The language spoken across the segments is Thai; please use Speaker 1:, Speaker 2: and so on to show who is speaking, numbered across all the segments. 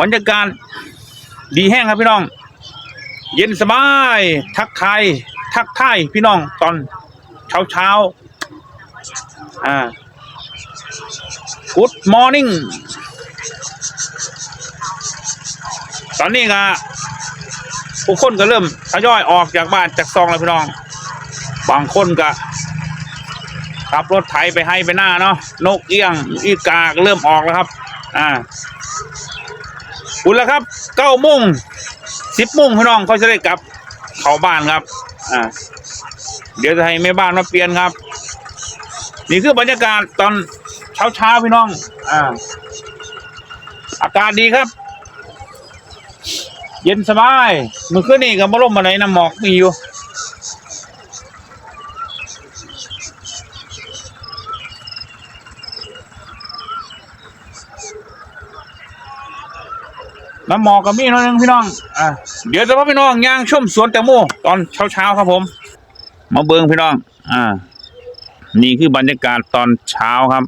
Speaker 1: บรรยากาศดีแห้งครับพี่น้อง เย็นสบาย ทักทายทักทายพี่น้องตอนเช้าเช้าอ่า Good morning ตอนนี้ก็ผู้คนก็เริ่มทยอยออกจากบ้านจากซองแล้วพี่น้อง บางคนก็ขับรถไถไปให้ไปหน้าเนาะนกเอี้ยงอีกากเริ่มออกแล้วครับ อ่า อุ่นแล้วครับเก้าโมงสิบโมงพี่น้องเขาจะได้กลับเข้าบ้านครับ อ่า เดี๋ยวจะให้แม่บ้านมาเปลี่ยนครับ นี่คือบรรยากาศตอนเช้าเช้าพี่น้อง อ่า อากาศดีครับ เย็นสบาย เมื่อคืนนี้ก็บ่ลมมาไหนน้ำหมอกมีอยู่ น้ำหมอกก็มีน้อยหนึงพี่น้อง อ่าเดี๋ยวจะพาพี่น้องย่างชมสวนแตงโมตอนเช้าเช้าๆครับผม มาเบิงพี่น้อง อ่า นี่คือบรรยากาศตอนเช้าครับ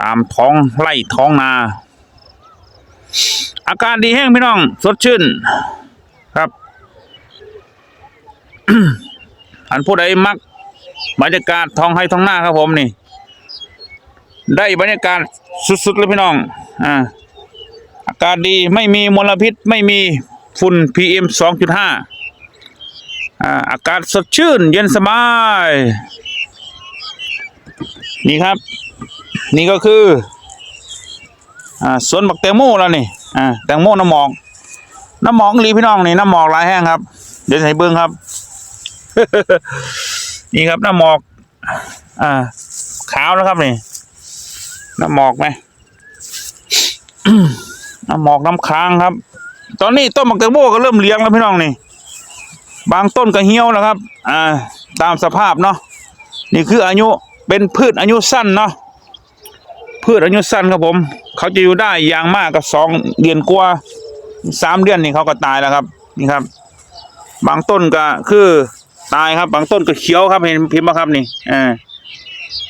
Speaker 1: ตามท้องไร่ท้องนา อาการดีแห้งพี่น้อง สดชื่น ครับอันผู้ใดมักบรรยากาศท้องไร่ท้องนาครับผมนี่ ได้บรรยากาศสุดๆเลยพี่น้อง อ่า อากาศดีไม่มีมลพิษไม่มีฝุ่น PM 2.5อ่าอากาศสดชื่น เย็นสบาย นี่ครับ นี่ก็คืออ่าสวนบักแตงโมแล้วนี่อ่าแตงโมน้ำหมอกน้ำหมอกลีพี่น้องนี่น้ำหมอกลายแห้งครับ เดี๋ยวให้เบิ้องครับ นี่ครับน้ำหมอก อ่า ขาวแล้วครับนี่น้ำหมอกไหม น้ำหมอกน้ำค้างครับ ตอนนี้ต้นมักแตงโมก็เริ่มเลี้ยงแล้วพี่น้องนี่ บางต้นก็เหี่ยวแล้วครับ อ่า ตามสภาพเนาะ นี่คืออายุเป็นพืชอายุสั้นเนาะ พืชอายุสั้นครับผม เขาจะอยู่ได้อย่างมากก็สองเดือนกว่าสามเดือนนี่เขาก็ตายแล้วครับ นี่ครับ บางต้นก็คือตายครับ บางต้นก็เขียวครับเห็นพิมพ์ไหมครับนี่ อ่า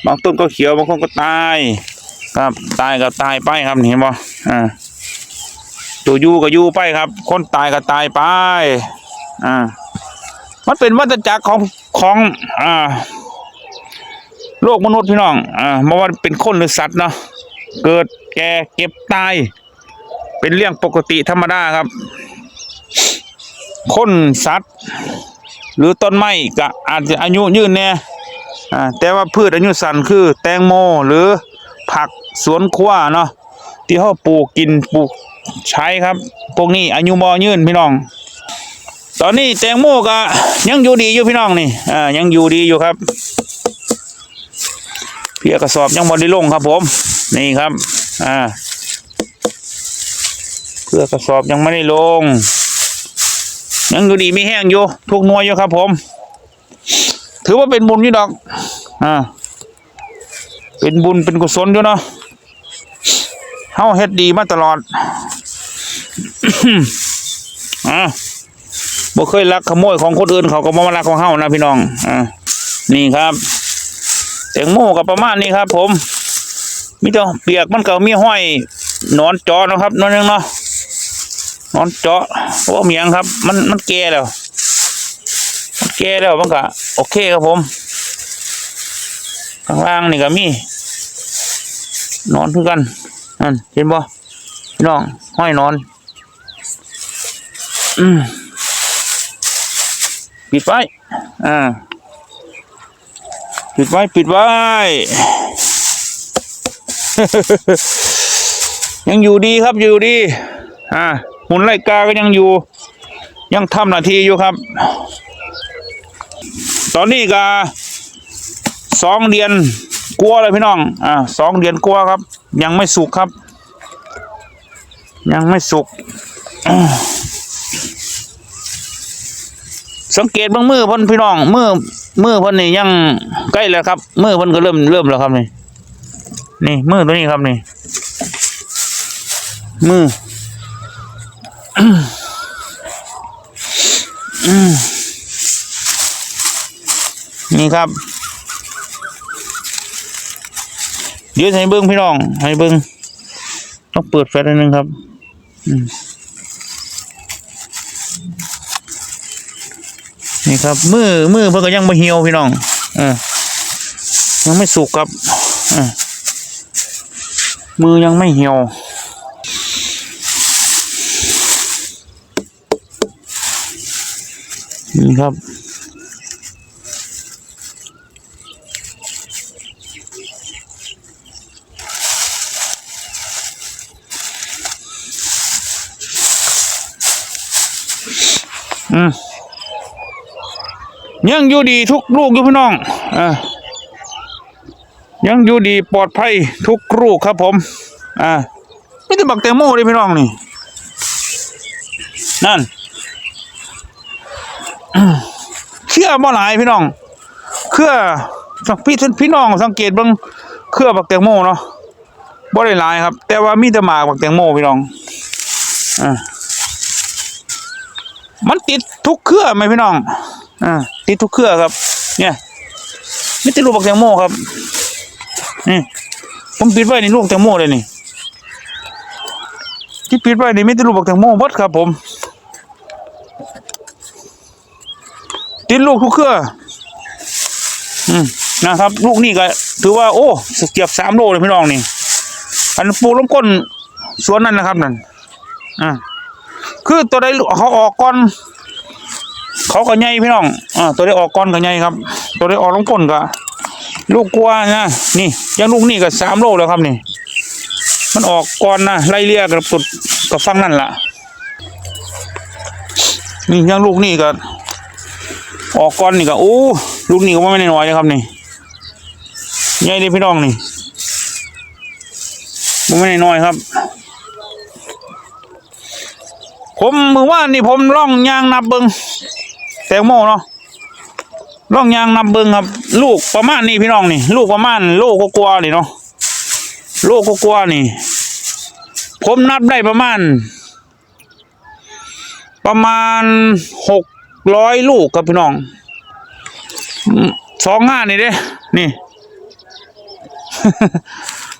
Speaker 1: บางต้นก็เขียวบางต้นก็ตาย ครับ ตายก็ตายไปครับนี่เห็นบ่อ่า ตัวอยู่ก็อยู่ไปครับ คนตายก็ตายไป อ่า มันเป็นวัฏจักรของของ อ่า โลกมนุษย์พี่น้อง อ่าไม่ว่าเป็นคนหรือสัตว์เนาะ เกิดแก่เก็บตาย เป็นเรื่องปกติธรรมดาครับ คนสัตว์ หรือต้นไม้ก็อาจจะอายุยืนแน่อ่า แต่ว่าพืชอายุสั้นคือแตงโมหรือผักสวนครัวเนาะที่เขาปลูกกินปลูก ใช้ครับพวกนี้อายุบ่ยืนพี่น้อง ตอนนี้แตงโมก็ยังอยู่ดีอยู่พี่น้องนี่อ่ายังอยู่ดีอยู่ครับ เพียกระสอบยังบ่ได้ลงครับ ผม นี่ครับอ่าเพื่อกระสอบยังไม่ได้ลง ยังอยู่ดีไม่แห้งอยู่ทุกน่วยอยู่ครับ ผม ถือว่าเป็นบุญอยู่ดอกอ่าเป็นบุญเป็นกุศลอยู่เนาะ เฮาเฮ็ดดีมาตลอดอ่าบ่เคยลักขโมยของคนอื่นเขาก็บ่มาลักของเฮานะพี่น้องอ่านี่ครับแตงโมก็ประมาณนี้ครับ ผมมีแต่เปียกมันก็มีห้อยนอนจาะเนะครับนอนนึงเนาะนอนเจาะโอ้เมียงครับ มันมันแก่แล้วมันแก่แล้วมันก็โอเคครับผมข้างล่างนี่ก็มีนอนคือกัน นั่นเห็นบ่พี่น้องห้อยนอนอืมปิดไว้อ่าปิดไว้ปิดไว้ ยังอยู่ดีครับอยู่ดี อ่าหุ่นไล่กาก็ยังอยู่ ยังทำหน้าที่อยู่ครับ ตอนนี้ก็สองเดือน กลัวเลยพี่น้อง อ่าสองเดือนกลัวครับ ยังไม่สุกครับ ยังไม่สุก สังเกตบางมือพ่นพี่น้องมือมือพ่นนี่ยังใกล้แล้วครับมือพ่นก็เริ่มเริ่มแล้วครับนี่ นี่มือตัวนี้ครับนี่ มือนี่ครับ เดี๋ยวให้เบิ้งพี่น้อง ให้เบิ้งต้องเปิดแฟลชอันหนึงครับนี่ครับมือมือเพิ่นก็ยังบ่เหี่ยวพี่น้องเออยังไม่สุกครับอมือยังไม่เหี่ยวนี่ครับ อืมยังอยู่ดีทุกลูกอยู่พี่น้องอ่ายังอยู่ดีปลอดภัยทุกลูกครับผม อ่าไม่ได้บักแตงโมเลยพี่น้องนี่ นั่น เครือบ่หลายพี่น้อง เครือพี่พี่น้องสังเกตบิ่งเครือบักแตงโมเนาะบ่ได้หลายครับ แต่ว่ามีแต่หมากบักแตงโมพี่น้อง อ่า มันติดทุกเครือไหมพี่น้อง อ่า ติดทุกเครือครับ เนี่ยมีแต่ลูกบักแตงโมครับ นี่ ผมปิดไว้ในลูกแตงโมเลยนี่ ที่ปิดไว้นี่ไมีแต่ลูกบักแตงโมหมดครับ ผม ติดลูกทุกเครือ อืม นะครับ ลูกนี่ก็ถือว่า โอ้เกียบสามโลเลยพี่น้องนี่ อันปลูกล้มก้นสวนนั่นนะครับนั่น อ่า คือตัวใดเขาออกก่อน เขาก็ใหญ่พี่น้องอ่าตัวได้ออกก่อนก็ใหญ่ครับ ตัวได้ออกล้มก้นก็ลูกกลัวนะนี่ยังลูกนี่ก็สามโลแล้วครับนี่ มันออกก่อนนะไล่เลี่ยกับสุดกับฟังนั่นล่ะนี่ยังลูกนี่ก็ออกก่อนนี่ก็โอ้ลูกนี่ก็ไม่น้อยนะครับนี่ใหญ่เลยพี่น้องนี่มันไม่น้อยครับ ผมมือว่านี่ผมล่องยางนับเบิงแตงโมเนาะล่องยางนับเบิงครับ ลูกประมาณนี้พี่น้องนี่ ลูกประมาณโลกกว่าๆนี่เนาะโลกกว่าๆนี่ ผมนับได้ประมาณ ประมาณหกร้อยลูกครับพี่น้องสองงานนี่เด้นี่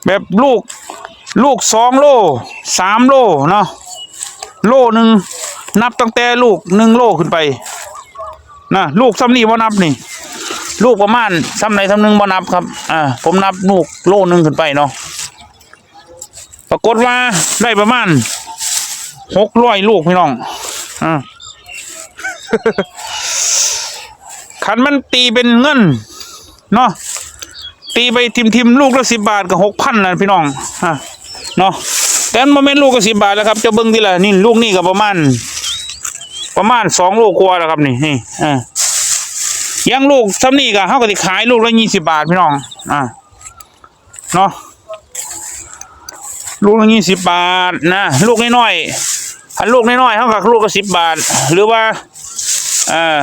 Speaker 1: แบบลูก ลูกสองโลสามโลเนาะ โลหนึ่งนับตั้งแต่ลูกหนึ่งโลขึ้นไปนะลูกซ้ำนี่บ่นับนี่ ลูกประมาณซ้ำไหนซ้ำหนึ่งบ่นับครับอ่าผมนับลูกโลหนึ่งขึ้นไปเนาะปรากฏว่าได้ประมาณหกร้อยลูกพี่น้องอ่าขันมันตีเป็นเงินเนาะตีไปทิมทิมๆลูกละสิบบาทกับหกพันนะพี่น้องอะเนาะ แต่มันบ่แม่นลูกก็สิบบาทแล้วครับเจะเบิ้งทีละนี่ลูกนี่ก็ประมาณ ประมาณสองโลกว่าแล้วครับนี่นี่อ่ายังลูกซ้ำนี่ก็เขาก็สิขายลูกละยี่สิบบาทพี่น้องอ่าเนาะลูกละยี่สิบบาทนะลูกน้อยๆอันลูกน้อยๆเขาก็ลูกก็สิบบาท หรือว่าเอ่า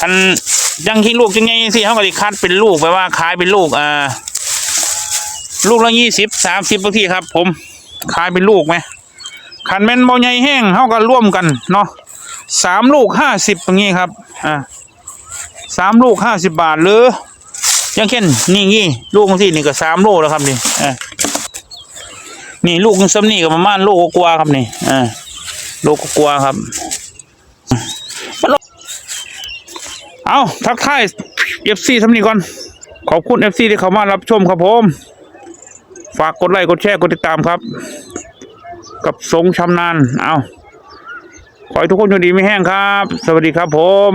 Speaker 1: คันยังที่ลูกยังไงสิเขาก็สิคัดเป็นลูกแปลว่าขายเป็นลูกอ่าลูกละยี่สิบสามสิบบางทีครับผม ขายเป็นลูกไหมขันแม่นเบาใหญ่แห้งเขาก็ร่วมกันเนาะสามลูกห้าสิบอย่างงี้ครับอ่าสามลูกห้าสิบบาทหรือยังเช่นนี่งี้ลูกบางทีนี่ก็สามโลแล้วครับนี่อ่านี่ลูกซ้ำนี่ก็ประมาณโลกว่าครับนี่อ่าโลกกว่าครับเอาทักทายเอฟซีทำนี้ก่อน ขอบคุณเอฟซีที่เข้ามารับชมครับผมากกดไลค์กดแชร์กดติดตามครับ กับทรงชำนาญเอาขอให้ทุกคนโชคดีไม่แห้งครับ สวัสดีครับผม